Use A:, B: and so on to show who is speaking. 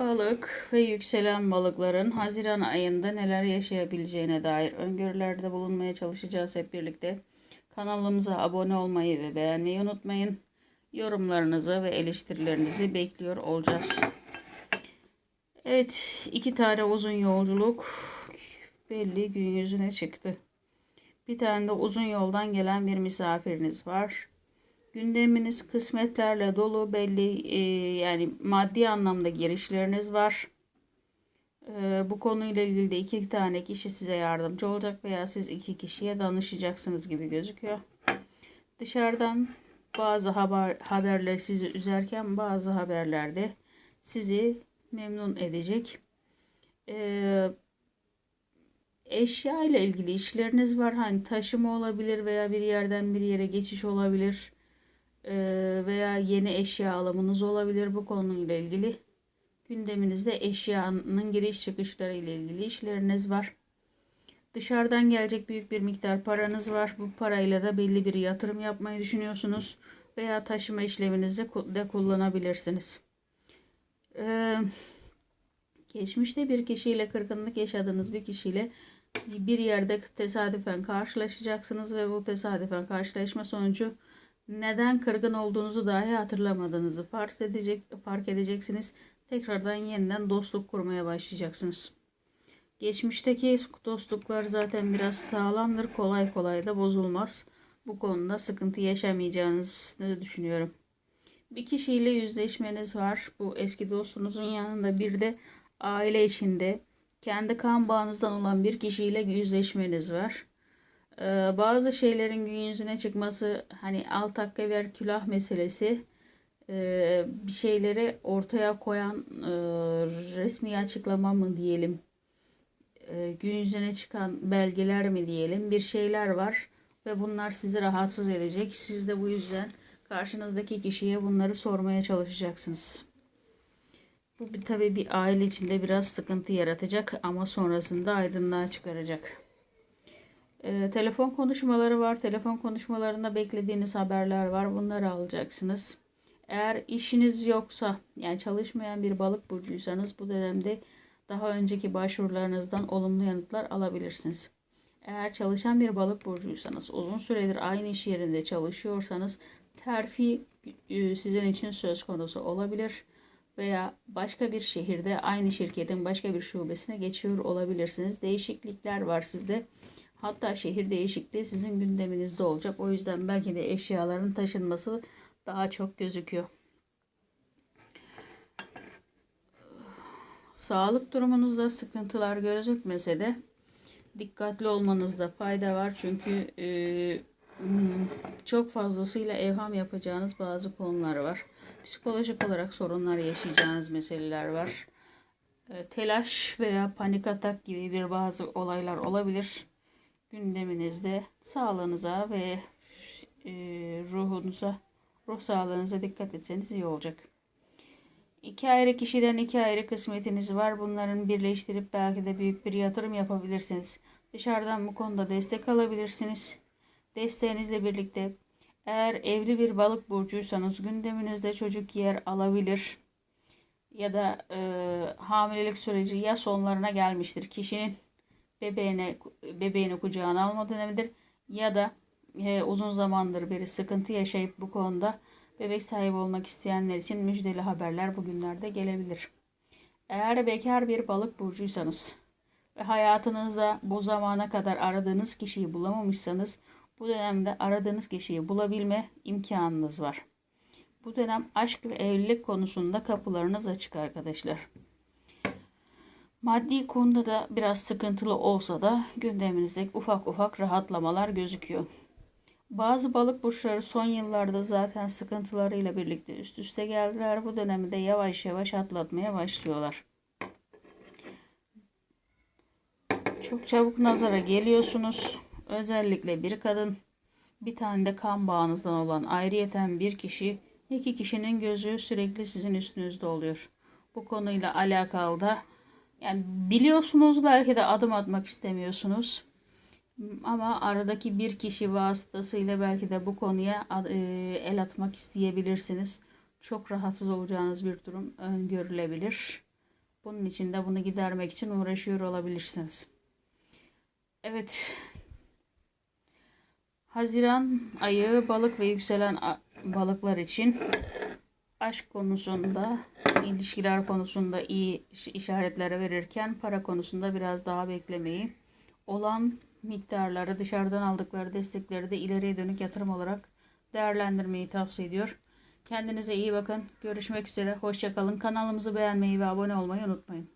A: Balık ve yükselen balıkların Haziran ayında neler yaşayabileceğine dair öngörülerde bulunmaya çalışacağız hep birlikte. Kanalımıza abone olmayı ve beğenmeyi unutmayın. Yorumlarınızı ve eleştirilerinizi bekliyor olacağız. Evet, iki tane uzun yolculuk belli gün yüzüne çıktı. Bir tane de uzun yoldan gelen bir misafiriniz var. Gündeminiz kısmetlerle dolu belli e, yani maddi anlamda girişleriniz var. E, bu konuyla ilgili de iki tane kişi size yardımcı olacak veya siz iki kişiye danışacaksınız gibi gözüküyor. Dışarıdan bazı haber, haberler sizi üzerken bazı haberlerde sizi memnun edecek. E, eşya ile ilgili işleriniz var. Hani taşıma olabilir veya bir yerden bir yere geçiş olabilir Ee, veya yeni eşya alımınız olabilir bu konuyla ilgili. Gündeminizde eşyanın giriş çıkışları ile ilgili işleriniz var. Dışarıdan gelecek büyük bir miktar paranız var. Bu parayla da belli bir yatırım yapmayı düşünüyorsunuz veya taşıma işleminizi de kullanabilirsiniz. Ee, geçmişte bir kişiyle kırgınlık yaşadığınız bir kişiyle bir yerde tesadüfen karşılaşacaksınız ve bu tesadüfen karşılaşma sonucu neden kırgın olduğunuzu dahi hatırlamadığınızı fark edecek fark edeceksiniz. Tekrardan yeniden dostluk kurmaya başlayacaksınız. Geçmişteki dostluklar zaten biraz sağlamdır. Kolay kolay da bozulmaz. Bu konuda sıkıntı yaşamayacağınızı düşünüyorum. Bir kişiyle yüzleşmeniz var. Bu eski dostunuzun yanında bir de aile içinde kendi kan bağınızdan olan bir kişiyle yüzleşmeniz var. Ee, bazı şeylerin gün yüzüne çıkması hani alt hakka ver külah meselesi e, bir şeyleri ortaya koyan e, resmi açıklama mı diyelim e, gün yüzüne çıkan belgeler mi diyelim bir şeyler var ve bunlar sizi rahatsız edecek. Siz de bu yüzden karşınızdaki kişiye bunları sormaya çalışacaksınız. Bu tabii bir aile içinde biraz sıkıntı yaratacak ama sonrasında aydınlığa çıkaracak. E, telefon konuşmaları var. Telefon konuşmalarında beklediğiniz haberler var. Bunları alacaksınız. Eğer işiniz yoksa yani çalışmayan bir balık burcuysanız bu dönemde daha önceki başvurularınızdan olumlu yanıtlar alabilirsiniz. Eğer çalışan bir balık burcuysanız, uzun süredir aynı iş yerinde çalışıyorsanız terfi e, sizin için söz konusu olabilir veya başka bir şehirde aynı şirketin başka bir şubesine geçiyor olabilirsiniz. Değişiklikler var sizde. Hatta şehir değişikliği sizin gündeminizde olacak. O yüzden belki de eşyaların taşınması daha çok gözüküyor. Sağlık durumunuzda sıkıntılar gözükmese de dikkatli olmanızda fayda var. Çünkü e, hmm, çok fazlasıyla evham yapacağınız bazı konular var. Psikolojik olarak sorunlar yaşayacağınız meseleler var. E, telaş veya panik atak gibi bir bazı olaylar olabilir gündeminizde sağlığınıza ve e, ruhunuza, ruh sağlığınıza dikkat etseniz iyi olacak. İki ayrı kişiden iki ayrı kısmetiniz var. Bunların birleştirip belki de büyük bir yatırım yapabilirsiniz. Dışarıdan bu konuda destek alabilirsiniz. Desteğinizle birlikte eğer evli bir balık burcuysanız gündeminizde çocuk yer alabilir. Ya da e, hamilelik süreci ya sonlarına gelmiştir. Kişinin bebeğine bebeğini kucağına alma dönemidir ya da e, uzun zamandır beri sıkıntı yaşayıp bu konuda bebek sahibi olmak isteyenler için müjdeli haberler bugünlerde gelebilir. Eğer bekar bir balık burcuysanız ve hayatınızda bu zamana kadar aradığınız kişiyi bulamamışsanız bu dönemde aradığınız kişiyi bulabilme imkanınız var. Bu dönem aşk ve evlilik konusunda kapılarınız açık arkadaşlar. Maddi konuda da biraz sıkıntılı olsa da gündeminizde ufak ufak rahatlamalar gözüküyor. Bazı balık burçları son yıllarda zaten sıkıntılarıyla birlikte üst üste geldiler. Bu dönemi de yavaş yavaş atlatmaya başlıyorlar. Çok çabuk nazara geliyorsunuz. Özellikle bir kadın, bir tane de kan bağınızdan olan ayrıyeten bir kişi, iki kişinin gözü sürekli sizin üstünüzde oluyor. Bu konuyla alakalı da yani biliyorsunuz belki de adım atmak istemiyorsunuz. Ama aradaki bir kişi vasıtasıyla belki de bu konuya e, el atmak isteyebilirsiniz. Çok rahatsız olacağınız bir durum öngörülebilir. Bunun için de bunu gidermek için uğraşıyor olabilirsiniz. Evet. Haziran ayı balık ve yükselen balıklar için aşk konusunda, ilişkiler konusunda iyi iş- işaretlere verirken para konusunda biraz daha beklemeyi, olan miktarları dışarıdan aldıkları destekleri de ileriye dönük yatırım olarak değerlendirmeyi tavsiye ediyor. Kendinize iyi bakın. Görüşmek üzere. Hoşçakalın. Kanalımızı beğenmeyi ve abone olmayı unutmayın.